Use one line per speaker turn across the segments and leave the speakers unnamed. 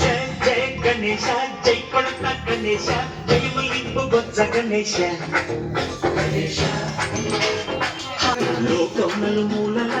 జై జై గణేశ జై కొడత గణేశ జై మలింపు బొజ్జ గణేశ గణేశ లోకం నలుమూలలా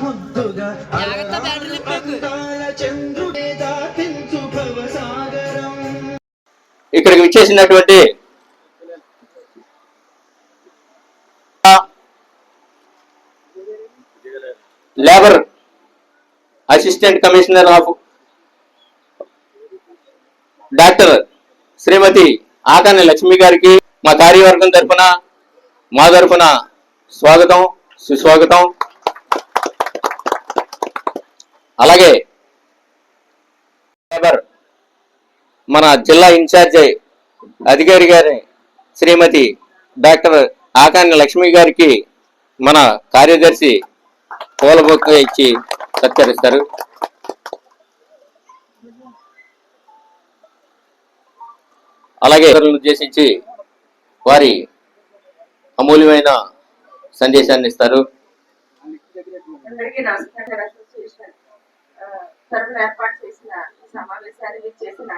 ముద్దుగా చంద్రుడే దాటించు భవసాగరం
ఇక్కడికి విచ్చేసినటువంటి labour assistant commissioner of doctor Srimati Akani Lakshmi గారికి మా కార్యవర్గం తరఫున మా తరఫున స్వాగతం సుస్వాగతం. అలాగే మన జిల్లా ఇన్ఛార్జ్ అధికారి గారి శ్రీమతి డాక్టర్ ఆకాని లక్ష్మి గారికి మన కార్యదర్శి పూలబొక్క ఇచ్చి సత్కరిస్తారు. అలాగే ఉద్దేశించి వారి అమూల్యమైన సందేశాన్ని ఇస్తారు.
అసోసియేషన్ ఏర్పాటు చేసిన ఈ చేసిన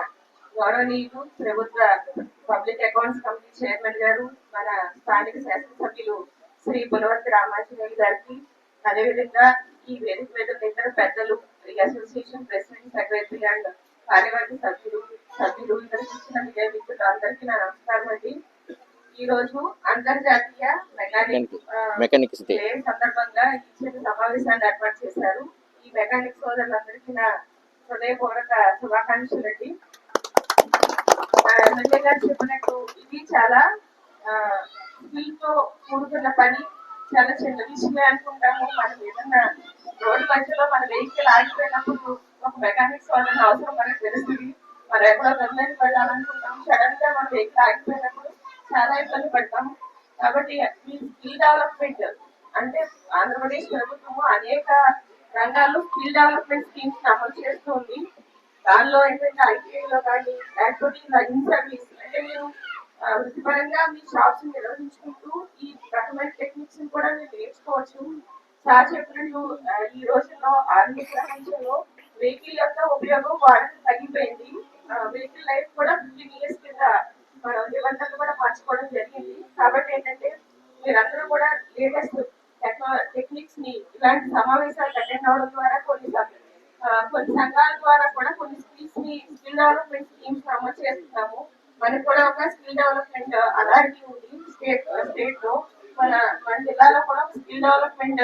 గౌరవనీయులు ప్రభుత్వ పబ్లిక్ అకౌంట్స్ కమిటీ చైర్మన్ గారు మన స్థానిక శాసనసభ్యులు శ్రీ పులవర్తి రామాంజనేయులు గారికి అదేవిధంగా ఈ వేదిక మీద ఇద్దరు పెద్దలు ఈ అసోసియేషన్ ప్రెసిడెంట్ సెక్రటరీ అండ్ కార్యవర్గ సభ్యులు సభ్యులు మిత్రులు అందరికీ నా నమస్కారం అండి. ఈ రోజు అంతర్జాతీయ
మెకానిక్స్ డే
సందర్భంగా ఈ చిన్న సమావేశాన్ని ఏర్పాటు చేశారు. ఈ మెకానిక్ సోదరులందరికీ నా హృదయపూర్వక శుభాకాంక్షలు అండి. ఎమ్మెల్యే గారు చెప్పినట్టు ఇది చాలా స్కిల్తో కూడుకున్న పని చాలా చిన్న విషయమే అనుకుంటాము. మనం ఏదన్నా రోడ్డు మధ్యలో మన వెహికల్ ఆగిపోయినప్పుడు ఒక మెకానిక్స్ సోదరుని అవసరం మనకు తెలుస్తుంది. మనం ఎక్కడో గమ్యం పెట్టాలనుకుంటాం సడన్గా మన ఎక్కడ ఆగిపోయినప్పుడు చాలా ఇబ్బంది పడతాం. కాబట్టి ఈ స్కిల్ డెవలప్మెంట్ అంటే ఆంధ్రప్రదేశ్ ప్రభుత్వము అనేక రంగాల్లో స్కిల్ డెవలప్మెంట్ స్కీమ్స్ అమలు చేస్తుంది. దానిలో ఏంటంటే ఐటీఐలో కానీ లేకపోతే లైన్ ఇన్ సర్వీస్ అంటే మీరు వృత్తిపరంగా మీ షాప్స్ నిర్వహించుకుంటూ ఈ రకమైన టెక్నిక్స్ కూడా మీరు నేర్చుకోవచ్చు. సార్ చెప్పినట్లు ఈ రోజుల్లో ఆధునిక ప్రపంచంలో వెహికల్ యొక్క ఉపయోగం వాడకం తగ్గిపోయింది. వెహికల్ లైఫ్ కూడా ఫిఫ్టీన్ ఇయర్స్ కింద మనం కూడా మార్చుకోవడం జరిగింది. కాబట్టి ఏంటంటే మీరందరూ కూడా లేటెస్ట్ టెక్నిక్స్ని ఇలాంటి సమావేశాలు అటెండ్ అవడం ద్వారా కొన్ని కొన్ని సంఘాల ద్వారా కూడా కొన్ని స్కిల్స్ని స్కిల్ డెవలప్మెంట్ స్కీమ్స్ అమలు చేస్తున్నాము. మనకు కూడా ఒక స్కిల్ డెవలప్మెంట్ అథారిటీ ఉంది స్టేట్ స్టేట్లో మన మన జిల్లాలో కూడా స్కిల్ డెవలప్మెంట్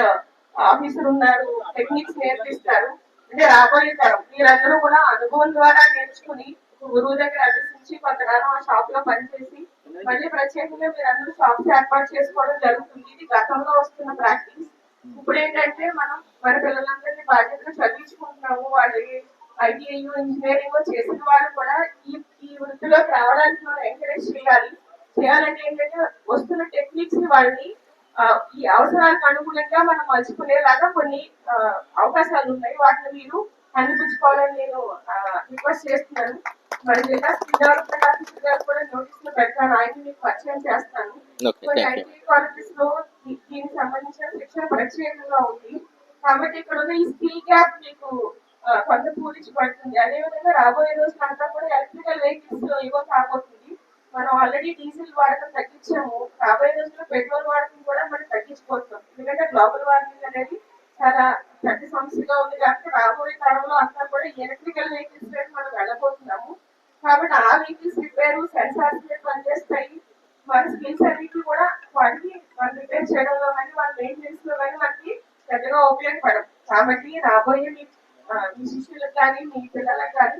ఆఫీసర్ ఉన్నారు టెక్నిక్స్ నేర్పిస్తారు. అంటే రాబోయే తరం. మీరందరూ కూడా అనుభవం ద్వారా నేర్చుకుని గురువు దగ్గర అభ్యసించి కొంతకాలం ఆ షాప్లో పనిచేసి మళ్ళీ ప్రత్యేకంగా మీరందరూ షాప్స్ ఏర్పాటు చేసుకోవడం జరుగుతుంది. ఇది గతంలో వస్తున్న ప్రాక్టీస్ ఇప్పుడు ఏంటంటే మనం మన పిల్లలందరినీ బాధ్యతగా చదివించుకుంటున్నాము. వాళ్ళు ఐటీఐ ఇంజనీరింగ్ చేసిన వాళ్ళు కూడా ఈ ఈ వృత్తిలోకి రావడానికి మనం ఎంకరేజ్ చేయాలి. చేయాలంటే ఏంటంటే వస్తున్న టెక్నిక్స్ని వాళ్ళని ఈ అవసరాలకు అనుగుణంగా మనం మలుచుకునేలాగా కొన్ని అవకాశాలు ఉన్నాయి. వాటిని మీరు అందిపుచ్చుకోవాలని నేను రిక్వెస్ట్ చేస్తున్నాను. మరి జిల్లా స్కిల్ డెవలప్మెంట్ ఆఫీసర్ గారు కూడా నోటీస్లో పెడతాను ఆయన మీకు పరిచయం చేస్తాను. కొన్ని. ఐటీ కాలేజెస్లో దీనికి సంబంధించిన శిక్షణ ప్రత్యేకంగా ఉంది. కాబట్టి ఇక్కడ ఉన్న ఈ స్కిల్ గ్యాప్ మీకు కొంత పూరించబడుతుంది అదేవిధంగా రాబోయే రోజులంతా కూడా ఎలక్ట్రికల్ వెహికల్స్ ఇవ్వ కాబోతుంది మనం ఆల్రెడీ డీజిల్ వాడకం తగ్గించాము. రాబోయే రోజుల్లో పెట్రోల్ వాడకం కూడా మనం తగ్గించుకోవచ్చు. ఎందుకంటే గ్లోబల్ వార్మింగ్ అనేది చాలా పెద్ద సమస్యగా ఉంది కాబట్టి రాబోయే కాలంలో అంతా కూడా ఎలక్ట్రికల్ వెహికల్స్ వైపు మనం వెళ్ళబోతున్నాము. కాబట్టి ఆ వెహికల్స్ రిపేర్ సెన్సార్స్ మీద పనిచేస్తాయి. మన స్కిల్స్ అన్నిటి కూడా వాటికి మనం రిపేర్ చేయడంలో కానీ వాళ్ళ మెయింటెనెన్స్లో కానీ మనకి పెద్దగా ఉపయోగపడవు. కాబట్టి రాబోయే మీ శిష్యులకు కానీ మీ పిల్లలకు కానీ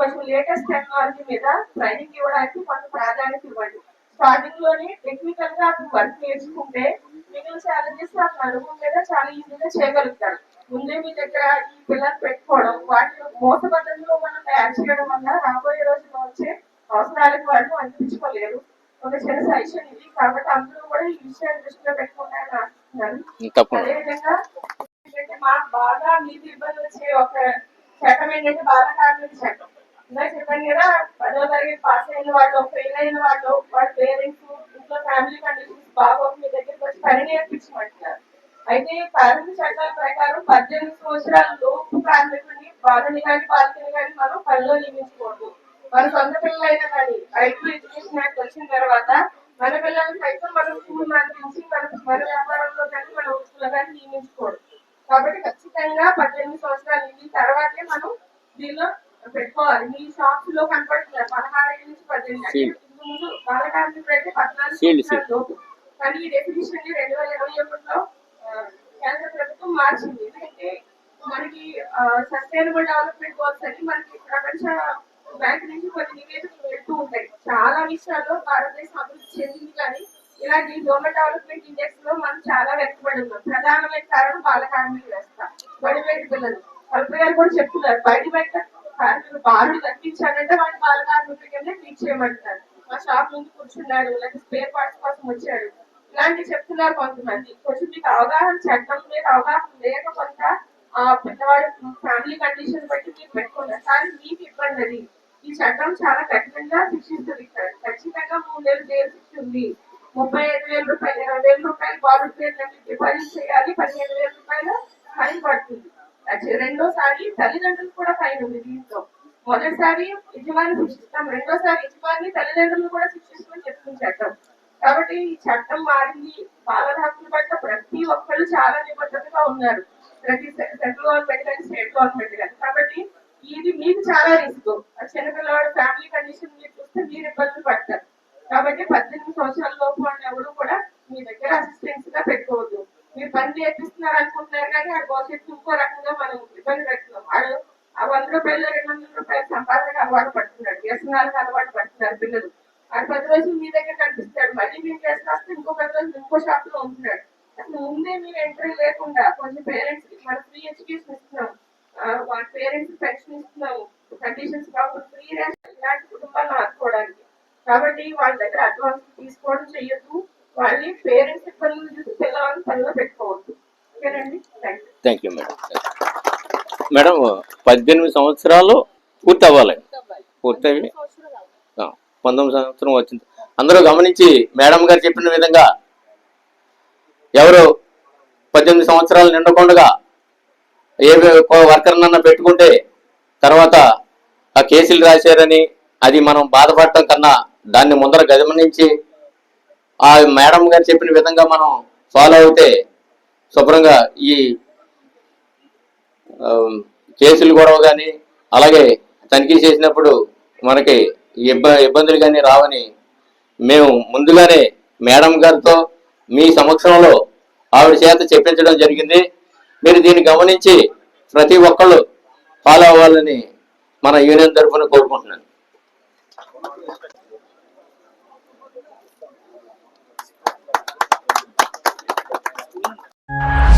కొంచెం లేటెస్ట్ టెక్నాలజీ మీద ట్రైనింగ్ ఇవ్వడానికి కొంత ప్రాధాన్యత ఇవ్వండి. స్టార్టింగ్లోనే టెక్నికల్గా అతను వర్క్ నేర్చుకుంటే మిగిలిన ఛాలెంజెస్ అతను అనుభవం మీద చాలా ఈజీగా చేయగలుగుతాడు. ముందే మీ దగ్గర ఈ పిల్లలు పెట్టుకోవడం వాటిని మోసబద్ధంలో మనం తయారు చేయడం వల్ల రాబోయే రోజుల్లో వచ్చే అవసరాలకు వాళ్ళు అనిపించుకోలేరు. ఒక చిన్న సజెషన్ ఇది. కాబట్టి అందరూ కూడా ఈ విషయాన్ని దృష్టిలో పెట్టుకుంటారని ఆశిస్తున్నాను అదేవిధంగా ఏంటంటే మాకు బాగా నీటి ఇబ్బంది వచ్చే ఒక చట్టం ఏంటంటే బాల కార్మిక చట్టం. ఇలా చెప్పాను కదా పదో తరగతి పాస్ అయిన వాళ్ళు ఫెయిల్ అయిన వాళ్ళు వాళ్ళ పేరెంట్స్ ఇంట్లో ఫ్యామిలీ కండిషన్స్ బాగోక మీ దగ్గరికి వచ్చి పని నేర్పించమంటున్నారు. అయితే కార్మిక చట్టాల ప్రకారం పద్దెనిమిది సంవత్సరాల లోపు కార్మికుడిని బాలని కానీ బాలికని కానీ మనం పనిలో నియమించకూడదు. మన సొంత పిల్లలైనా కానీ రైతు ఎడ్యుకేషన్ యాక్ట్ వచ్చిన తర్వాత మన పిల్లల్ని సైతం మనం స్కూల్ నడిపించి మన మన వ్యాపారంలో కానీ మన వృత్తుల్లో కానీ నియమించకూడదు. కాబట్టి ఖచ్చితంగా పద్దెనిమిది సంవత్సరాలు నిండిన తర్వాతే మనం దీనిలో పెట్టుకోవాలి మీ షాప్స్లో కనపడుతున్నారు పదహారు ఏళ్ళ నుంచి పద్దెనిమిది ముందు బాల కార్మికుడు అయితే పద్నాలుగు
Seal,
సంవత్సరాల లోపు. కానీ ఈ డెఫినేషన్ని రెండు వేల ఇరవై ఒకటిలో కేంద్ర ప్రభుత్వం మార్చింది. ఎందుకంటే మనకి సస్టైనబుల్ డెవలప్మెంట్ గోల్స్ అని మనకి ప్రపంచ బ్యాంక్ నుంచి కొన్ని నివేదికలు వెళ్తూ ఉంటాయి. చాలా విషయాల్లో భారతదేశం అభివృద్ధి చెందింది కానీ ఇలాంటి హ్యూమన్ డెవలప్మెంట్ ఇండెక్స్లో మనం చాలా వెనకబడి ఉన్నాం ప్రధానమైన కారణం బాల కార్మిక వ్యవస్థ బడిబయట పిల్లలు. కల్ప గారు కూడా చెప్తున్నారు. బడి బయట బారు బాలుడు కనిపించాడంటే వాడి బాల కార్మికుల ట్రీట్ చేయమంటున్నారు. మా షాప్ ముందు కూర్చున్నారు లేకపోతే స్పేర్ పార్ట్స్ కోసం వచ్చాడు ఇలాంటి చెప్తున్నారు కొంతమంది. కొంచెం మీకు అవగాహన చట్టం మీద అవగాహన లేక కొంత ఆ పిల్లవాడు ఫ్యామిలీ కండిషన్ బట్టి మీరు పెట్టుకున్నారు కానీ మీకు ఇబ్బంది అది. ఈ చట్టం చాలా కఠినంగా శిక్షిస్తుంది ఇక్కడ. ఖచ్చితంగా మూడేళ్ళు జైలు శిక్ష ఉంది. ముప్పై ఐదు వేల రూపాయలు ఇరవై వేల రూపాయలు బాబు పేరు డిపాజిట్ చేయాలి. పదిహేను వేల రూపాయలు ఫైన్ పడుతుంది. రెండోసారి తల్లిదండ్రులు కూడా ఫైన్ ఉంది దీంతో మొదటిసారి యజమాని శిక్షిస్తాం రెండోసారి యజమాని తల్లిదండ్రులు కూడా శిక్షిస్తూ చెప్తుంది చట్టం కాబట్టి ఈ చట్టం మారింది బాలల పట్ల ప్రతి ఒక్కరు చాలా నిబద్ధతగా ఉన్నారు. ప్రతి సెంట్రల్ గవర్నమెంట్ కానీ స్టేట్ గవర్నమెంట్ కానీ. కాబట్టి ఇది మీకు చాలా రిస్క్. చిన్నపిల్లవాడు ఫ్యామిలీ కండిషన్ మీరు చూస్తే మీరు ఇబ్బందులు పడతారు. కాబట్టి పద్దెనిమిది సంవత్సరాల లోపు వాళ్ళు ఎవరు కూడా మీ దగ్గర అసిస్టెన్స్గా పెట్టుకోవద్దు. మీరు పని నేర్పిస్తున్నారు అనుకుంటున్నారు కానీ ఆ భవిష్యత్తు ఇంకో రకంగా మనం ఇబ్బంది పెడుతున్నాం. వాళ్ళు ఆ వంద రూపాయలు రెండు వందల రూపాయలు సంపాదనకు అలవాటు పడుతున్నాడు వ్యసనాలకు అలవాటు పడుతున్నారు పిల్లలు. ఆ పది రోజులు మీ దగ్గర కనిపిస్తాడు. మళ్ళీ మీరు చేస్తే ఇంకో పది రోజులు ఇంకో షాప్లో ఉంటున్నాడు. అసలు ముందే మీరు ఎంట్రీ లేకుండా కొంచెం పేరెంట్స్కి మనం ఫ్రీ ఎడ్యుకేషన్ ఇస్తున్నాం వాళ్ళ పేరెంట్స్ పెన్షన్ ఇస్తున్నాము. కండిషన్స్ కాకుండా ఫ్రీ రేషన్ ఇలాంటి కుటుంబాలను ఆదుకోవడానికి. కాబట్టి వాళ్ళ దగ్గర అడ్వాన్స్ తీసుకోవడం చెయ్యొద్దు. వాళ్ళని పేరెంట్స్ ఇబ్బందులు చూసి పిల్లవాళ్ళని పనిలో పెట్టుకోవద్దు. ఓకేనండి? థ్యాంక్ యూ
మేడం మేడం పద్దెనిమిది సంవత్సరాలు పూర్తి అవ్వాలి పూర్తయి పంతొమ్మిది సంవత్సరం వచ్చింది. అందరూ గమనించి మేడం గారు చెప్పిన విధంగా ఎవరు పద్దెనిమిది సంవత్సరాలు నిండకుండా ఏ వర్కర్నన్నా పెట్టుకుంటే తర్వాత ఆ కేసులు రాశారని అది మనం బాధపడటం కన్నా దాన్ని ముందర గమనించి ఆ మేడం గారు చెప్పిన విధంగా మనం ఫాలో అవుతే శుభ్రంగా ఈ కేసులు గొడవ కానీ అలాగే తనిఖీ చేసినప్పుడు మనకి ఇబ్బందులు కానీ రావని మేము ముందుగానే మేడం గారితో మీ సమక్షంలో ఆవిడ చేత చెప్పించడం జరిగింది మీరు దీన్ని గమనించి ప్రతి ఒక్కళ్ళు ఫాలో అవ్వాలని మన యూనియన్ తరఫున కోరుకుంటున్నాను Thank you.